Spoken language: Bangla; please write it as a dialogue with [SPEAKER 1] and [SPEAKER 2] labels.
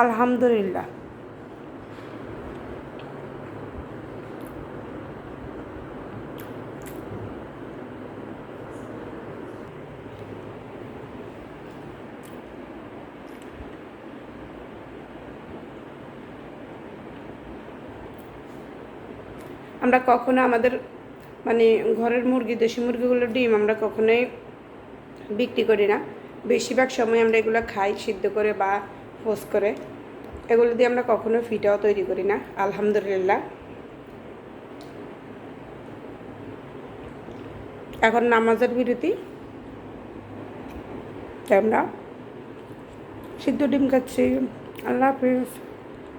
[SPEAKER 1] আলহামদুলিল্লাহ। আমরা কখনো আমাদের মানে ঘরের মুরগি, দেশি মুরগিগুলোর ডিম আমরা কখনোই বিক্রি করি না। বেশিরভাগ সময় আমরা এগুলো খাই সিদ্ধ করে বা পোস করে। এগুলো দিয়ে আমরা কখনো ফিটাও তৈরি করি না, আলহামদুলিল্লাহ। এখন নামাজের বিরতি। আমরা সিদ্ধ ডিম খাচ্ছি। আল্লাহ হাফিজ।